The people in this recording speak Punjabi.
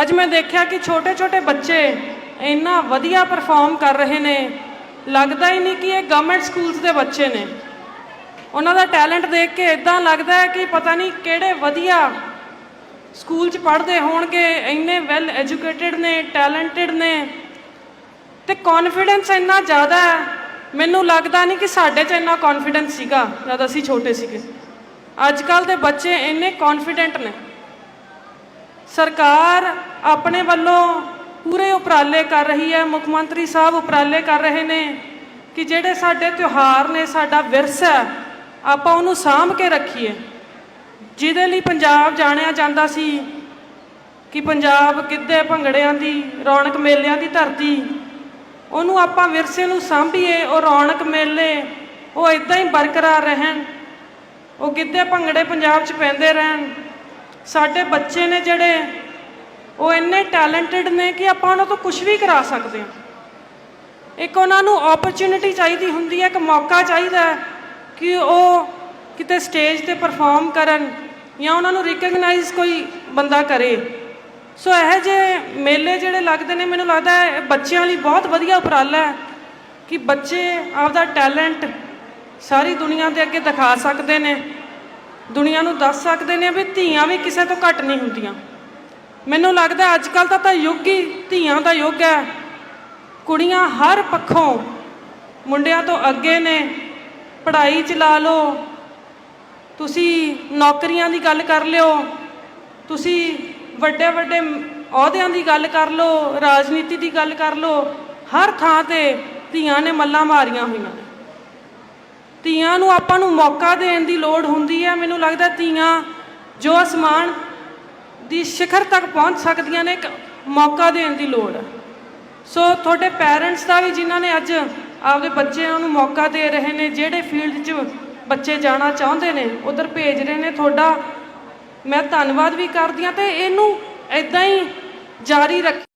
ਅੱਜ ਮੈਂ ਦੇਖਿਆ ਕਿ ਛੋਟੇ-ਛੋਟੇ ਬੱਚੇ ਇੰਨਾ ਵਧੀਆ ਪਰਫਾਰਮ ਕਰ ਰਹੇ ਨੇ। ਲੱਗਦਾ ਹੀ ਨਹੀਂ ਕਿ ਇਹ ਗਵਰਨਮੈਂਟ ਸਕੂਲਸ ਦੇ ਬੱਚੇ ਨੇ। ਉਹਨਾਂ ਦਾ ਟੈਲੈਂਟ ਦੇਖ ਕੇ ਇਦਾਂ ਲੱਗਦਾ ਹੈ ਕਿ ਪਤਾ ਨਹੀਂ ਕਿਹੜੇ ਵਧੀਆ ਸਕੂਲ 'ਚ ਪੜ੍ਹਦੇ ਹੋਣਗੇ, ਇੰਨੇ ਵੈਲ ਐਜੂਕੇਟਿਡ ਨੇ ਟੈਲੈਂਟਡ ਨੇ। ਤੇ ਕੌਨਫੀਡੈਂਸ ਇੰਨਾ ਜ਼ਿਆਦਾ ਹੈ, ਮੈਨੂੰ ਲੱਗਦਾ ਨਹੀਂ ਕਿ ਸਾਡੇ 'ਚ ਇੰਨਾ ਕੌਨਫੀਡੈਂਸ ਸੀਗਾ ਜਦ ਅਸੀਂ ਛੋਟੇ ਸੀਗੇ। ਅੱਜ ਕੱਲ ਦੇ ਬੱਚੇ ਇੰਨੇ ਕੌਨਫੀਡੈਂਟ ਨੇ। ਸਰਕਾਰ ਆਪਣੇ ਵੱਲੋਂ ਪੂਰੇ ਉਪਰਾਲੇ ਕਰ ਰਹੀ ਹੈ, ਮੁੱਖ ਮੰਤਰੀ ਸਾਹਿਬ ਉਪਰਾਲੇ ਕਰ ਰਹੇ ਨੇ ਕਿ ਜਿਹੜੇ ਸਾਡੇ ਤਿਉਹਾਰ ਨੇ, ਸਾਡਾ ਵਿਰਸਾ ਆਪਾਂ ਉਹਨੂੰ ਸਾਂਭ ਕੇ ਰੱਖੀਏ। ਜਿਹਦੇ ਲਈ ਪੰਜਾਬ ਜਾਣਿਆ ਜਾਂਦਾ ਸੀ ਕਿ ਪੰਜਾਬ ਗਿੱਧੇ ਭੰਗੜਿਆਂ ਦੀ, ਰੌਣਕ ਮੇਲਿਆਂ ਦੀ ਧਰਤੀ, ਉਹਨੂੰ ਆਪਾਂ ਵਿਰਸੇ ਨੂੰ ਸਾਂਭੀਏ, ਉਹ ਰੌਣਕ ਮੇਲੇ, ਉਹ ਇਦਾਂ ਹੀ ਬਰਕਰਾਰ ਰਹਿਣ, ਉਹ ਗਿੱਧੇ ਭੰਗੜੇ ਪੰਜਾਬ 'ਚ ਪੈਂਦੇ ਰਹਿਣ। ਸਾਡੇ ਬੱਚੇ ਨੇ ਜਿਹੜੇ, ਉਹ ਇੰਨੇ ਟੈਲੈਂਟਡ ਨੇ ਕਿ ਆਪਾਂ ਉਹਨਾਂ ਤੋਂ ਕੁਝ ਵੀ ਕਰਾ ਸਕਦੇ ਹਾਂ। ਇੱਕ ਉਹਨਾਂ ਨੂੰ ਓਪਰਚ्युनिटी ਚਾਹੀਦੀ ਹੁੰਦੀ ਹੈ, ਇੱਕ ਮੌਕਾ ਚਾਹੀਦਾ ਕਿ ਉਹ ਕਿਤੇ ਸਟੇਜ ਤੇ ਪਰਫਾਰਮ ਕਰਨ ਜਾਂ ਉਹਨਾਂ ਨੂੰ ਰਿਕਗਨਾਈਜ਼ ਕੋਈ ਬੰਦਾ ਕਰੇ। ਸੋ ਇਹ ਜੇ ਮੇਲੇ ਜਿਹੜੇ ਲੱਗਦੇ ਨੇ, ਮੈਨੂੰ ਲੱਗਦਾ ਹੈ ਬੱਚਿਆਂ ਲਈ ਬਹੁਤ ਵਧੀਆ ਉਪਰਾਲਾ ਹੈ ਕਿ ਬੱਚੇ ਆਪਦਾ ਟੈਲੈਂਟ ਸਾਰੀ ਦੁਨੀਆ ਦੇ ਅੱਗੇ ਦਿਖਾ ਸਕਦੇ ਨੇ। ਦੁਨੀਆ ਨੂੰ ਦੱਸ ਸਕਦੇ ਨੇ ਵੀ ਧੀਆਂ ਵੀ ਕਿਸੇ ਤੋਂ ਘੱਟ ਨਹੀਂ ਹੁੰਦੀਆਂ। ਮੈਨੂੰ ਲੱਗਦਾ ਅੱਜ ਕੱਲ ਦਾ ਤਾਂ ਯੁੱਗ ਹੀ ਧੀਆਂ ਦਾ ਯੁੱਗ ਹੈ। ਕੁੜੀਆਂ ਹਰ ਪੱਖੋਂ ਮੁੰਡਿਆਂ ਤੋਂ ਅੱਗੇ ਨੇ। ਪੜ੍ਹਾਈ ਚ ਲਾ ਲਓ। ਤੁਸੀਂ ਨੌਕਰੀਆਂ ਦੀ ਗੱਲ ਕਰ ਲਿਓ। ਤੁਸੀਂ ਵੱਡੇ ਵੱਡੇ ਅਹੁਦਿਆਂ ਦੀ ਗੱਲ ਕਰ ਲਓ। ਰਾਜਨੀਤੀ ਦੀ ਗੱਲ ਕਰ ਲਓ। ਹਰ ਥਾਂ ਤੇ ਧੀਆਂ ਨੇ ਮੱਲਾਂ ਮਾਰੀਆਂ ਹੋਈਆਂ ਧੀਆਂ ਨੂੰ ਆਪਾਂ ਨੂੰ ਮੌਕਾ ਦੇਣ ਦੀ ਲੋੜ ਹੁੰਦੀ ਹੈ। ਮੈਨੂੰ ਲੱਗਦਾ ਧੀਆਂ ਜੋ ਅਸਮਾਨ ਦੀ ਸਿਖਰ ਤੱਕ ਪਹੁੰਚ ਸਕਦੀਆਂ ਨੇ, ਇੱਕ ਮੌਕਾ ਦੇਣ ਦੀ ਲੋੜ ਹੈ। ਸੋ ਤੁਹਾਡੇ ਪੈਰੈਂਟਸ ਦਾ ਵੀ ਜਿਨ੍ਹਾਂ ਨੇ ਅੱਜ ਆਪਦੇ ਬੱਚਿਆਂ ਨੂੰ ਮੌਕਾ ਦੇ ਰਹੇ ਨੇ, ਜਿਹੜੇ ਫੀਲਡ 'ਚ ਬੱਚੇ ਜਾਣਾ ਚਾਹੁੰਦੇ ਨੇ, ਉਧਰ ਭੇਜ ਰਹੇ ਨੇ, ਤੁਹਾਡਾ ਮੈਂ ਧੰਨਵਾਦ ਵੀ ਕਰਦੀ ਹਾਂ ਤੇ ਇਹਨੂੰ ਇਦਾਂ ਹੀ ਜਾਰੀ ਰੱਖ